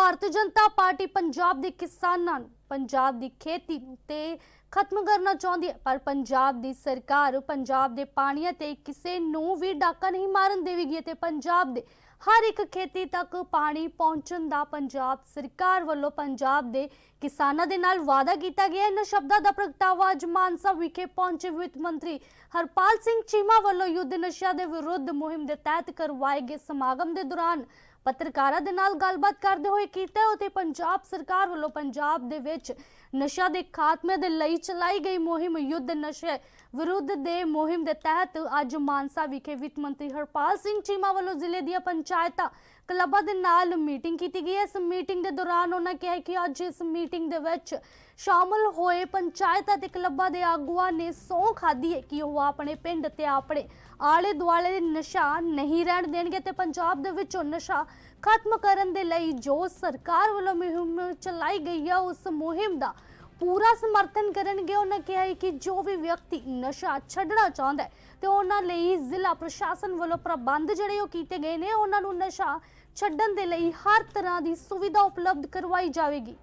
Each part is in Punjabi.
ਭਾਰਤੀ ਜਨਤਾ ਪਾਰਟੀ ਪੰਜਾਬ ਦੇ ਕਿਸਾਨਾਂ ਨੂੰ, ਪੰਜਾਬ ਦੀ ਖੇਤੀ ਤੇ ਖਤਮ ਕਰਨਾ ਚਾਹੁੰਦੀ ਹੈ, ਪਰ ਪੰਜਾਬ ਦੀ ਸਰਕਾਰ ਪੰਜਾਬ ਦੇ ਪਾਣੀਆਂ ਤੇ ਕਿਸੇ ਨੂੰ ਵੀ ਡਾਕਾ ਨਹੀਂ ਮਾਰਨ ਦੇਵੇਗੀ ਤੇ ਪੰਜਾਬ ਦੇ ਹਰ ਇੱਕ ਖੇਤੀ ਤੱਕ ਪਾਣੀ ਪਹੁੰਚਣ ਦਾ ਪੰਜਾਬ ਸਰਕਾਰ ਵੱਲੋਂ ਪੰਜਾਬ ਦੇ ਕਿਸਾਨਾਂ ਦੇ ਨਾਲ ਵਾਅਦਾ ਕੀਤਾ ਗਿਆ। ਇਹਨਾਂ ਸ਼ਬਦਾਂ ਦਾ ਪ੍ਰਗਟਾਵਾ ਅੱਜ ਮਾਨਸਾ ਵਿਖੇ ਪਹੁੰਚੇ ਵਿੱਤ ਮੰਤਰੀ ਹਰਪਾਲ ਸਿੰਘ ਚੀਮਾ ਵੱਲੋਂ ਯੁੱਧ ਨਸ਼ਿਆਂ ਦੇ ਵਿਰੁੱਧ ਮੁਹਿੰਮ ਦੇ ਤਹਿਤ ਕਰਵਾਏ ਗਏ ਸਮਾਗਮ ਦੇ ਦੌਰਾਨ ਪੱਤਰਕਾਰਾਂ ਦੇ ਨਾਲ ਗੱਲਬਾਤ ਕਰਦੇ ਹੋਏ ਕੀਤਾ। ਅਤੇ ਪੰਜਾਬ ਸਰਕਾਰ ਵੱਲੋਂ ਪੰਜਾਬ ਦੇ ਵਿੱਚ ਨਸ਼ਾ ਦੇ ਖਾਤਮੇ ਦੇ ਲਈ ਚਲਾਈ ਗਈ ਮੁਹਿੰਮ ਯੁੱਧ ਨਸ਼ੇ ਵਿਰੁੱਧ ਦੇ ਮੁਹਿੰਮ ਦੇ ਤਹਿਤ ਅੱਜ ਮਾਨਸਾ ਵਿਖੇ ਵਿੱਤ ਮੰਤਰੀ ਹਰਪਾਲ ਸਿੰਘ ਚੀਮਾ ਵੱਲੋਂ ਜ਼ਿਲ੍ਹੇ ਦੀਆਂ ਪੰਚ ਪੰਚਾਇਤਾਂ ਕਲੱਬਾਂ ਦੇ ਨਾਲ ਮੀਟਿੰਗ ਕੀਤੀ ਗਈ ਹੈ। ਇਸ ਮੀਟਿੰਗ ਦੇ ਦੌਰਾਨ ਉਹਨਾਂ ਕਿਹਾ ਕਿ ਅੱਜ ਇਸ ਮੀਟਿੰਗ ਦੇ ਵਿੱਚ ਸ਼ਾਮਲ ਹੋਏ ਪੰਚਾਇਤਾਂ ਤੇ ਕਲੱਬਾਂ ਦੇ ਆਗੂਆਂ ਨੇ ਸਹੁੰ ਖਾਧੀ ਹੈ ਕਿ ਉਹ ਆਪਣੇ ਪਿੰਡ ਤੇ ਆਪਣੇ ਆਲੇ ਦੁਆਲੇ ਨਸ਼ਾ ਨਹੀਂ ਰਹਿਣ ਦੇਣਗੇ ਤੇ ਪੰਜਾਬ ਦੇ ਵਿੱਚੋਂ ਨਸ਼ਾ ਖਤਮ ਕਰਨ ਦੇ ਲਈ ਜੋ ਸਰਕਾਰ ਵੱਲੋਂ ਮੁਹਿੰਮ ਚਲਾਈ ਗਈ ਹੈ, ਉਸ ਮੁਹਿੰਮ ਦਾ ਪੂਰਾ ਸਮਰਥਨ ਕਰਨਗੇ, ਉਹਨਾਂ ਕਿਹਾ ਹੈ ਕਿ ਜੋ ਵੀ ਵਿਅਕਤੀ ਨਸ਼ਾ ਛੱਡਣਾ ਚਾਹੁੰਦਾ ਹੈ ਤੇ ਉਹਨਾਂ ਲਈ ਜ਼ਿਲ੍ਹਾ ਪ੍ਰਸ਼ਾਸਨ ਵੱਲੋਂ ਪ੍ਰਬੰਧ ਜਿਹੜੇ ਉਹ ਕੀਤੇ ਗਏ ਨੇ, ਉਹਨਾਂ ਨੂੰ ਨਸ਼ਾ ਛੱਡਣ ਦੇ ਲਈ ਹਰ ਤਰ੍ਹਾਂ ਦੀ ਸੁਵਿਧਾ ਉਪਲਬਧ ਕਰਵਾਈ ਜਾਵੇਗੀ।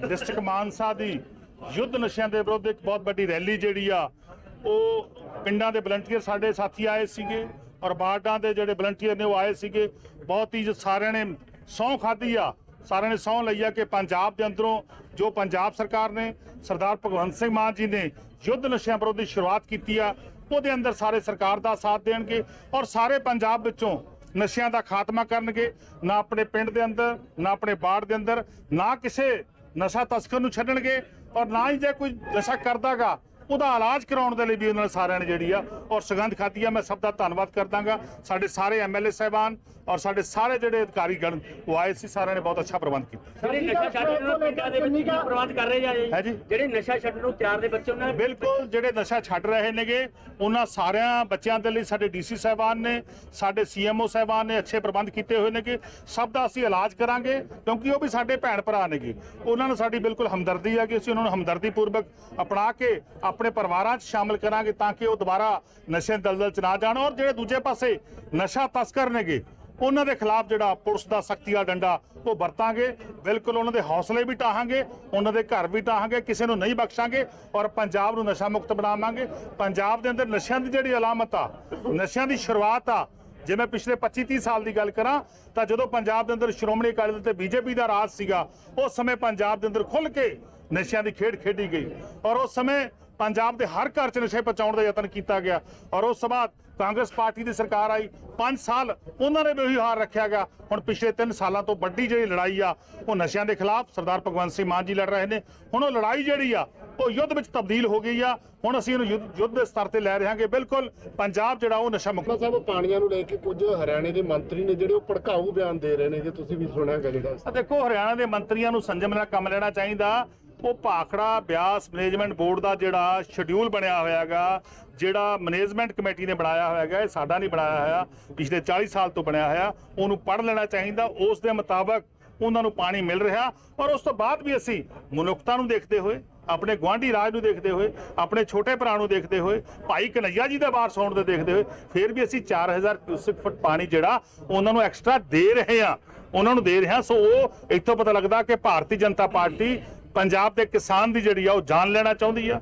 ਡਿਸਟ੍ਰਿਕਟ ਮਾਨਸਾ ਦੀ ਯੁੱਧ ਨਸ਼ਿਆਂ ਦੇ ਵਿਰੁੱਧ ਇੱਕ ਬਹੁਤ ਵੱਡੀ ਰੈਲੀ ਜਿਹੜੀ ਆ, ਉਹ ਪਿੰਡਾਂ ਦੇ ਵਲੰਟੀਅਰ ਸਾਡੇ ਸਾਥੀ ਆਏ ਸੀਗੇ ਔਰ ਬਾਰਡਾਂ ਦੇ ਜਿਹੜੇ ਵਲੰਟੀਅਰ ਨੇ ਉਹ ਆਏ ਸੀਗੇ। ਬਹੁਤ ਹੀ ਸਾਰਿਆਂ ਨੇ ਸਹੁੰ ਖਾਧੀ ਆ। ਸਾਰਿਆਂ ਨੇ ਸਹੁੰ ਲਈ ਆ ਕਿ ਪੰਜਾਬ ਦੇ ਅੰਦਰੋਂ ਜੋ ਪੰਜਾਬ ਸਰਕਾਰ ਨੇ, ਸਰਦਾਰ ਭਗਵੰਤ ਸਿੰਘ ਮਾਨ ਜੀ ਨੇ ਯੁੱਧ ਨਸ਼ਿਆਂ ਵਿਰੋਧੀ ਸ਼ੁਰੂਆਤ ਕੀਤੀ ਆ, ਉਹਦੇ ਅੰਦਰ ਸਾਰੇ ਸਰਕਾਰ ਦਾ ਸਾਥ ਦੇਣਗੇ ਔਰ ਸਾਰੇ ਪੰਜਾਬ ਵਿੱਚੋਂ ਨਸ਼ਿਆਂ ਦਾ ਖਾਤਮਾ ਕਰਨਗੇ। ਨਾ ਆਪਣੇ ਪਿੰਡ ਦੇ ਅੰਦਰ, ਨਾ ਆਪਣੇ ਬਾੜ ਦੇ ਅੰਦਰ, ਨਾ ਕਿਸੇ ਨਸ਼ਾ ਤਸਕਰ ਨੂੰ ਛੱਡਣਗੇ ਔਰ ਨਾ ਹੀ ਜੇ ਕੋਈ ਨਸ਼ਾ ਕਰਦਾਗਾ ਉਹਦਾ ਇਲਾਜ ਕਰਾਉਣ ਦੇ ਲਈ ਵੀ ਉਹਨਾਂ ਨੇ ਸਾਰਿਆਂ ਨੇ ਜਿਹੜੀ ਆ ਔਰ ਸੁਗੰਧ ਖਾਦੀ ਆ। ਮੈਂ ਸਭ ਦਾ ਧੰਨਵਾਦ ਕਰਦਾਗਾ। ਸਾਡੇ ਸਾਰੇ ਐਮਐਲਏ ਸਾਹਿਬਾਨ ਔਰ ਸਾਡੇ ਸਾਰੇ ਜਿਹੜੇ ਅਧਿਕਾਰੀ ਗਣ ਉਹ ਆਏ ਸੀ ਸਾਰਿਆਂ ਨੇ ਬਹੁਤ ਅੱਛਾ ਪ੍ਰਬੰਧ ਕੀਤਾ। ਜਿਹੜੇ ਨਸ਼ਾ ਛੱਡਣ ਨੂੰ ਪਿੰਡਾਂ ਦੇ ਵਿੱਚ ਕੀ ਪ੍ਰਬੰਧ ਕਰ ਰਹੇ ਜੀ ਹੈ ਜੀ। ਜਿਹੜੇ ਨਸ਼ਾ ਛੱਡਣ ਨੂੰ ਤਿਆਰ ਦੇ ਬੱਚੇ ਉਹਨਾਂ ਨੇ ਬਿਲਕੁਲ ਜਿਹੜੇ ਨਸ਼ਾ ਛੱਡ ਰਹੇ ਨੇਗੇ ਉਹਨਾਂ ਸਾਰਿਆਂ ਬੱਚਿਆਂ ਦੇ ਲਈ ਸਾਡੇ ਡੀਸੀ ਸਾਹਿਬਾਨ ਨੇ ਸਾਡੇ ਸੀਐਮਓ ਸਾਹਿਬਾਨ ਨੇ ਅੱਛੇ ਪ੍ਰਬੰਧ ਕੀਤੇ ਹੋਏ ਨੇਗੇ। ਸਭ ਦਾ ਅਸੀਂ ਇਲਾਜ ਕਰਾਂਗੇ ਕਿਉਂਕਿ ਉਹ ਵੀ ਸਾਡੇ ਭੈਣ ਭਰਾ ਨੇਗੇ। ਉਹਨਾਂ ਨੂੰ ਸਾਡੀ ਬਿਲਕੁਲ ਹਮਦਰਦੀ ਹੈ ਕਿ ਅਸੀਂ ਉਹਨਾਂ ਨੂੰ ਹਮਦਰਦੀ ਪੂਰਵਕ ਅਪਣਾ ਕੇ ਆਪਣੇ ਪਰਿਵਾਰਾਂ 'ਚ ਸ਼ਾਮਲ ਕਰਾਂਗੇ ਤਾਂ ਕਿ ਉਹ ਦੁਬਾਰਾ ਨਸ਼ੇ ਦਲਦਲ 'ਚ ਨਾ ਜਾਣ ਔਰ ਜਿਹੜੇ ਦੂਜੇ ਪਾਸੇ ਨਸ਼ਾ ਤਸਕਰ ਨੇਗੇ, ਉਹਨਾਂ ਦੇ ਖਿਲਾਫ ਜਿਹੜਾ ਪੁਲਿਸ ਦਾ ਸਖਤੀ ਵਾਲਾ ਡੰਡਾ ਉਹ ਵਰਤਾਂਗੇ। ਬਿਲਕੁਲ ਉਹਨਾਂ ਦੇ ਹੌਸਲੇ ਵੀ ਟਾਹਾਂਗੇ, ਉਹਨਾਂ ਦੇ ਘਰ ਵੀ ਟਾਹਾਂਗੇ, ਕਿਸੇ ਨੂੰ ਨਹੀਂ ਬਖਸ਼ਾਂਗੇ ਔਰ ਪੰਜਾਬ ਨੂੰ ਨਸ਼ਾ ਮੁਕਤ ਬਣਾਵਾਂਗੇ। ਪੰਜਾਬ ਦੇ ਅੰਦਰ ਨਸ਼ਿਆਂ ਦੀ ਜਿਹੜੀ ਅਲਾਮਤ ਆ, ਨਸ਼ਿਆਂ ਦੀ ਸ਼ੁਰੂਆਤ ਆ, ਜੇ ਮੈਂ ਪਿਛਲੇ 25 30 ਸਾਲ ਦੀ ਗੱਲ ਕਰਾਂ, ਤਾਂ ਜਦੋਂ ਪੰਜਾਬ ਦੇ ਅੰਦਰ ਸ਼੍ਰੋਮਣੀ ਅਕਾਲੀ ਦਲ ਤੇ ਬੀਜੇਪੀ ਦਾ ਰਾਜ ਸੀਗਾ, ਉਸ ਸਮੇਂ ਪੰਜਾਬ ਦੇ ਅੰਦਰ ਖੁੱਲ ਕੇ ਨਸ਼ਿਆਂ ਦੀ ਖੇਡ ਖੇਡੀ ਗਈ ਔਰ ਉਸ ਸਮੇਂ ਪੰਜਾਬ ਦੇ ਹਰ ਘਰ 'ਚ ਨਸ਼ੇ ਪਹੁੰਚਾਉਣ ਦਾ ਯਤਨ ਕੀਤਾ ਗਿਆ ਔਰ ਉਸ ਤੋਂ ਬਾਅਦ ਕਾਂਗਰਸ ਪਾਰਟੀ ਦੀ ਸਰਕਾਰ ਆਈ। 5 ਸਾਲ ਉਹਨਾਂ ਨੇ ਵੀ ਉਹੀ ਹਾਰ ਰੱਖਿਆ ਗਿਆ। ਹੁਣ ਪਿਛਲੇ 3 ਸਾਲਾਂ ਤੋਂ ਵੱਡੀ ਜਿਹੜੀ ਲੜਾਈ ਆ ਉਹ ਨਸ਼ਿਆਂ ਦੇ ਖਿਲਾਫ ਸਰਦਾਰ ਭਗਵੰਤ ਸਿੰਘ ਮਾਨ ਜੀ ਲੜ ਰਹੇ ਨੇ। ਹੁਣ ਉਹ ਲੜਾਈ ਜਿਹੜੀ ਆ ਉਹ ਯੁੱਧ ਵਿੱਚ ਤਬਦੀਲ ਹੋ ਗਈ ਆ। ਹੁਣ ਅਸੀਂ ਇਹਨੂੰ ਯੁੱਧ ਦੇ ਸਤਰ ਤੇ ਲੈ ਰਹੇ ਹਾਂਗੇ ਬਿਲਕੁਲ ਪੰਜਾਬ ਜਿਹੜਾ ਉਹ ਨਸ਼ਾ ਮੁਕਤ ਸਾਹਿਬ ਪਾਣੀਆਂ ਨੂੰ ਲੈ ਕੇ ਕੁਝ ਹਰਿਆਣੇ ਦੇ ਮੰਤਰੀ ਨੇ ਜਿਹੜੇ ਉਹ ਭੜਕਾਊ ਬਿਆਨ ਦੇ ਰਹੇ ਨੇ। ਜੇ ਤੁਸੀਂ ਵੀ ਸੁਣਿਆ ਗੱਲ ਆ ਦੇਖੋ ਹਰਿਆਣਾ ਦੇ ਮੰਤਰੀਆਂ ਨੂੰ ਸੰਜਮ ਨਾਲ ਕੰਮ ਲੈਣਾ ਚਾਹੀਦਾ। ਉਹ ਭਾਖੜਾ ਬਿਆਸ ਮੈਨੇਜਮੈਂਟ ਬੋਰਡ ਦਾ ਜਿਹੜਾ ਸ਼ਡਿਊਲ ਬਣਿਆ ਹੋਇਆ ਹੈਗਾ ਜਿਹੜਾ ਮੈਨੇਜਮੈਂਟ ਕਮੇਟੀ ਨੇ ਬਣਾਇਆ ਹੋਇਆ ਹੈਗਾ ਇਹ ਸਾਡਾ ਨਹੀਂ ਬਣਾਇਆ ਹੋਇਆ, ਪਿਛਲੇ 40 ਸਾਲ ਤੋਂ ਬਣਿਆ ਹੋਇਆ, ਉਹਨੂੰ ਪੜ੍ਹ ਲੈਣਾ ਚਾਹੀਦਾ, ਉਸ ਦੇ ਮੁਤਾਬਕ ਉਹਨਾਂ ਨੂੰ ਪਾਣੀ ਮਿਲ ਰਿਹਾ ਔਰ ਉਸ ਤੋਂ ਬਾਅਦ ਵੀ ਅਸੀਂ ਮਨੁੱਖਤਾ ਨੂੰ ਦੇਖਦੇ ਹੋਏ, ਆਪਣੇ ਗੁਆਂਢੀ ਰਾਜ ਨੂੰ ਦੇਖਦੇ ਹੋਏ, ਆਪਣੇ ਛੋਟੇ ਭਰਾ ਨੂੰ ਦੇਖਦੇ ਹੋਏ, ਭਾਈ ਕਨਈਆ ਜੀ ਦੇ ਬਾਹਰ ਸੌਣ ਦੇ ਦੇਖਦੇ ਹੋਏ, ਫਿਰ ਵੀ ਅਸੀਂ 4000 ਕਿਊਸਿਕ ਫੁੱਟ ਪਾਣੀ ਜਿਹੜਾ ਉਹਨਾਂ ਨੂੰ ਐਕਸਟਰਾ ਦੇ ਰਹੇ ਹਾਂ, ਉਹਨਾਂ ਨੂੰ ਦੇ ਰਹੇ ਹਾਂ, ਸੋ ਉਹ ਇੱਥੋਂ ਪਤਾ ਲੱਗਦਾ ਕਿ ਭਾਰਤੀ ਜਨਤਾ ਪਾਰਟੀ ਪੰਜਾਬ ਦੇ ਕਿਸਾਨ ਦੀ ਜਿਹੜੀ ਆ ਉਹ ਜਾਨ ਲੈਣਾ ਚਾਹੁੰਦੀ ਆ,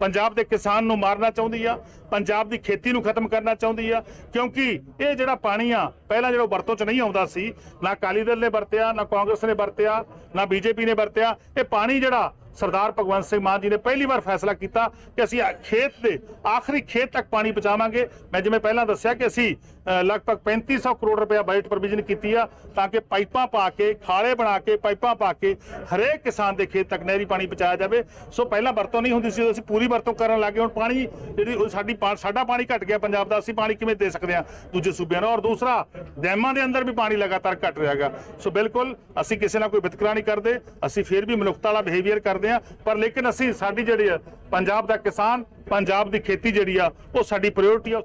ਪੰਜਾਬ ਦੇ ਕਿਸਾਨ ਨੂੰ ਮਾਰਨਾ ਚਾਹੁੰਦੀ ਆ, ਪੰਜਾਬ ਦੀ ਖੇਤੀ ਨੂੰ ਖਤਮ ਕਰਨਾ ਚਾਹੁੰਦੀ ਆ, ਕਿਉਂਕਿ ਇਹ ਜਿਹੜਾ ਪਾਣੀ ਆ, ਪਹਿਲਾਂ ਜਿਹੜਾ ਵਰਤੋਂ ਚ ਨਹੀਂ ਆਉਂਦਾ ਸੀ, ਨਾ ਅਕਾਲੀ ਦਲ ਨੇ ਵਰਤਿਆ, ਨਾ ਕਾਂਗਰਸ ਨੇ ਵਰਤਿਆ, ਨਾ ਬੀਜੇਪੀ ਨੇ ਵਰਤਿਆ, ਇਹ ਪਾਣੀ ਜਿਹੜਾ ਸਰਦਾਰ ਭਗਵੰਤ ਸਿੰਘ ਮਾਨ ਜੀ ਨੇ ਪਹਿਲੀ ਵਾਰ ਫੈਸਲਾ ਕੀਤਾ ਕਿ ਅਸੀਂ ਖੇਤ ਦੇ ਆਖਰੀ ਖੇਤ ਤੱਕ ਪਾਣੀ ਪਹੁੰਚਾਵਾਂਗੇ। ਮੈਂ ਜਿਵੇਂ ਪਹਿਲਾਂ ਦੱਸਿਆ ਕਿ ਅਸੀਂ ਅ, ਲਗਭਗ 3500 ਕਰੋੜ ਰੁਪਏ ਬਜਟ ਪ੍ਰੋਵੀਜ਼ਨ ਕੀਤੀ ਆ ਤਾਂ ਕਿ ਪਾਈਪਾਂ ਪਾ ਕੇ ਖਾਲੇ ਬਣਾ ਕੇ ਪਾਈਪਾਂ ਪਾ ਕੇ ਹਰੇਕ ਕਿਸਾਨ ਦੇ ਖੇਤ ਤੱਕ ਨਹਿਰੀ ਪਾਣੀ ਪਹੁੰਚਾਇਆ ਜਾਵੇ। ਸੋ ਪਹਿਲਾਂ ਵਰਤੋਂ ਨਹੀਂ ਹੁੰਦੀ ਸੀ ਅਸੀਂ ਪੂਰੀ ਵਰਤੋਂ ਕਰਨ ਲੱਗੇ ਹੁਣ ਪਾਣੀ ਜਿਹੜੀ ਸਾਡੀ ਪਾ- ਸਾਡਾ ਪਾਣੀ ਘਟ ਗਿਆ ਪੰਜਾਬ ਦਾ ਅਸੀਂ ਪਾਣੀ ਕਿਵੇਂ ਦੇ ਸਕਦੇ ਹਾਂ? ਦੂਜੇ ਸੂਬਿਆਂ ਨੂੰ। ਔਰ ਦੂਸਰਾ ਡੈਮਾਂ ਦੇ ਅੰਦਰ ਵੀ ਪਾਣੀ ਲਗਾਤਾਰ ਘਟ ਰਿਹਾ ਹੈਗਾ। ਸੋ ਬਿਲਕੁਲ ਅਸੀਂ ਕਿਸੇ ਨਾਲ ਕੋਈ ਵਿਤਕਰਾ ਨਹੀਂ ਕਰਦੇ ਅਸੀਂ ਫਿਰ ਵੀ ਮਨੁੱਖਤਾ ਵਾਲਾ ਬਿਹੇਵੀਅਰ ਕਰਦੇ ਹਾਂ, ਪਰ ਲੇਕਿਨ ਅਸੀਂ ਸਾਡੀ ਜਿਹੜੀ ਆ ਪੰਜਾਬ ਦਾ ਕਿਸਾਨ, ਪੰਜਾਬ ਦੀ ਖੇਤੀ ਜਿਹੜੀ ਆ, ਉਹ ਸਾਡੀ ਪ੍ਰਾਇੋਰਟੀ ਆ।